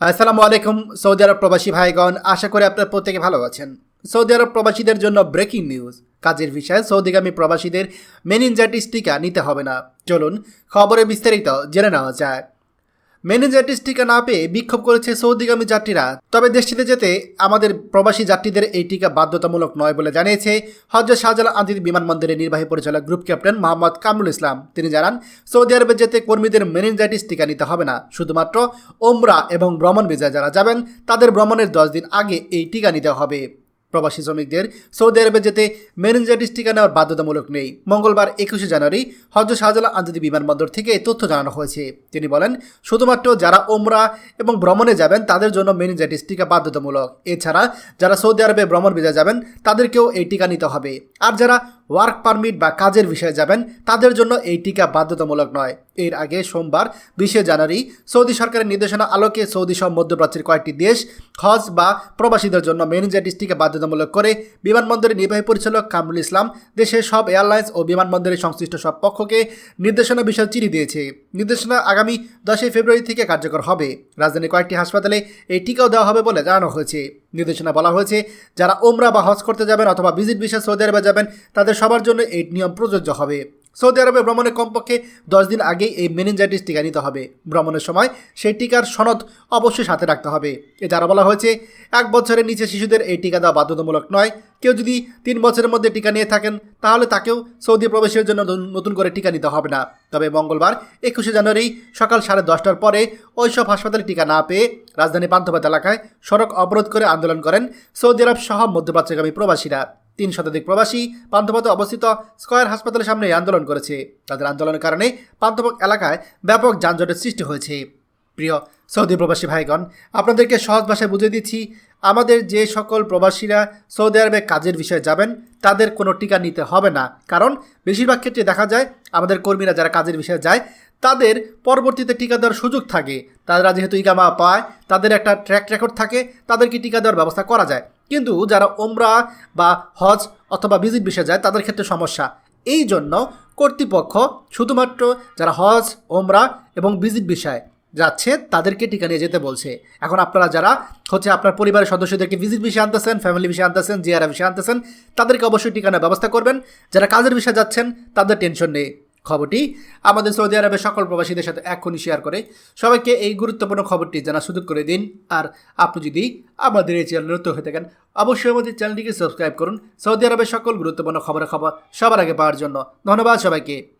আসসালামু আলাইকুম, সৌদি আরব প্রবাসী ভাইগণ, আশা করি আপনার প্রত্যেকে ভালো আছেন। সৌদি আরব প্রবাসীদের জন্য ব্রেকিং নিউজ কাজের বিষয়ে সৌদিগামী প্রবাসীদের মেনিনজাইটিস টিকা নিতে হবে না। চলুন খবরে বিস্তারিত জেনে নেওয়া যায় মেনিনজাইটিস টিকা না পেয়ে বিক্ষোভ করেছে সৌদিগামী যাত্রীরা। তবে দেশটিতে যেতে আমাদের প্রবাসী যাত্রীদের এই টিকা বাধ্যতামূলক নয় বলে জানিয়েছে হজরত শাহজালাল আন্তর্জাতিক বিমানবন্দরের নির্বাহী পরিচালক গ্রুপ ক্যাপ্টেন মোহাম্মদ কামরুল ইসলাম। তিনি জানান, সৌদি আরবে যেতে কর্মীদের মেনিনজাইটিস টিকা নিতে হবে না। শুধুমাত্র ওমরা এবং ভ্রমণ ভিসা যারা যাবেন, তাদের ভ্রমণের দশ দিন আগে এই টিকা নিতে হবে। প্রবাসী শ্রমিকদের সৌদি আরবে যেতে মেনিনজাইটিস টিকা নেওয়ার বাধ্যতামূলক নেই। মঙ্গলবার একুশে জানুয়ারি হজ শাহজালা আন্তর্জাতিক বিমানবন্দর থেকে এই তথ্য জানানো হয়েছে। তিনি বলেন, শুধুমাত্র যারা ওমরা এবং ভ্রমণে যাবেন, তাদের জন্য মেনিনজাইটিস টিকা বাধ্যতামূলক। এছাড়া যারা সৌদি আরবে ভ্রমণ ভিসা যাবেন, তাদেরকেও এই টিকা নিতে হবে। আর যারা ওয়ার্ক পারমিট বা কাজের বিষয়ে যাবেন, তাদের জন্য এই টিকা বাধ্যতামূলক নয়। এর আগে সোমবার বিশে জানুয়ারি সৌদি সরকারের নির্দেশনা আলোকে সৌদি সহ মধ্যপ্রাচ্যের কয়েকটি দেশ, হজ বা প্রবাসীদের জন্য মেনিজাইটিস টিকা বাধ্যতামূলক করে বিমানবন্দরের নির্বাহী পরিচালক কামরুল ইসলাম দেশের সব এয়ারলাইন্স ও বিমানবন্দরের সংশ্লিষ্ট সব পক্ষকে নির্দেশনা বিষয়ে চিঠি দিয়েছে। নির্দেশনা আগামী দশই ফেব্রুয়ারি থেকে কার্যকর হবে। রাজধানীর কয়েকটি হাসপাতালে এই টিকাও দেওয়া হবে বলে জানানো হয়েছে। নির্দেশনা বলা হয়েছে, যারা ওমরা বা হজ করতে যাবেন অথবা ভিজিট বিশেষ সৌদি আরবে যাবেন, তাদের সবার জন্য এই নিয়ম প্রযোজ্য হবে। সৌদি আরবে ভ্রমণের কমপক্ষে দশ দিন আগেই এই মেনিনজাইটিস টিকা নিতে হবে। ভ্রমণের সময় সেই টিকার সনদ অবশ্যই সাথে রাখতে হবে। এ দ্বারা বলা হয়েছে, এক বছরের নিচে শিশুদের এই টিকা দেওয়া বাধ্যতামূলক নয়। কেউ যদি তিন বছরের মধ্যে টিকা নিয়ে থাকেন, তাহলে তাকেও সৌদি প্রবেশের জন্য নতুন- নতুন করে টিকা নিতে হবে না। তবে মঙ্গলবার, একুশে জানুয়ারি সকাল সাড়ে দশটার পরে ওইসব হাসপাতালে টিকা না পেয়ে রাজধানী পান্থপথ এলাকায় সড়ক অবরোধ করে আন্দোলন করেন সৌদি আরব সহ মধ্যপ্রাচ্যগামী প্রবাসীরা। তিন শতাধিক প্রবাসী পান্থপথে অবস্থিত স্কয়ার হাসপাতালের সামনে আন্দোলন করেছে। তাদের আন্দোলনের কারণে পান্থপথ এলাকায় ব্যাপক যানজটের সৃষ্টি হয়েছে। প্রিয় সৌদি প্রবাসী ভাইগণ, আপনাদেরকে সহজ ভাষায় বুঝিয়ে দিচ্ছি, আমাদের যে সকল প্রবাসীরা সৌদি আরবে কাজের বিষয়ে যাবেন, তাদের কোনো টিকা নিতে হবে না। কারণ, বেশিরভাগ ক্ষেত্রে দেখা যায়, আমাদের কর্মীরা যারা কাজের বিষয়ে যায় তাদের পরবর্তীতে টিকা দেওয়ার সুযোগ থাকে। তারা যেহেতু ইকামা পায়, তাদের একটা ট্র্যাক রেকর্ড থাকে, তাদেরকে টিকা দেওয়ার ব্যবস্থা করা যায়। কিন্তু যারা ওমরা বা হজ অথবা ভিজিট বিষয়ে যায়, তাদের ক্ষেত্রে সমস্যা। এই জন্য কর্তৃপক্ষ শুধুমাত্র যারা হজ ওমরা এবং ভিজিট বিষয় যাচ্ছে, তাদেরকে টিকা নিয়ে যেতে বলছে। এখন আপনারা যারা হচ্ছে আপনার পরিবারের সদস্যদেরকে ভিজিট বিষয়ে আনতেছেন ফ্যামিলি বিষয়ে আনতেছেন, জিয়ারা বিষয়ে আনতেছেন, তাদেরকে অবশ্যই টিকা নেওয়ার ব্যবস্থা করবেন। যারা কাজের বিষয়ে যাচ্ছেন, তাদের টেনশন নেই। খবরটি আমাদের সৌদি আরবের সকল প্রবাসীদের সাথে এখনই শেয়ার করে। সবাইকে এই গুরুত্বপূর্ণ খবরটি জানা সুযোগ করে দিন। আর আপনি যদি আমাদের এই চ্যানেল নতুন হয়ে থাকেন, অবশ্যই আমাদের চ্যানেলটিকে সাবস্ক্রাইব করুন। সৌদি আরবের সকল গুরুত্বপূর্ণ খবরের খবর সবার আগে পাওয়ার জন্য। ধন্যবাদ সবাইকে।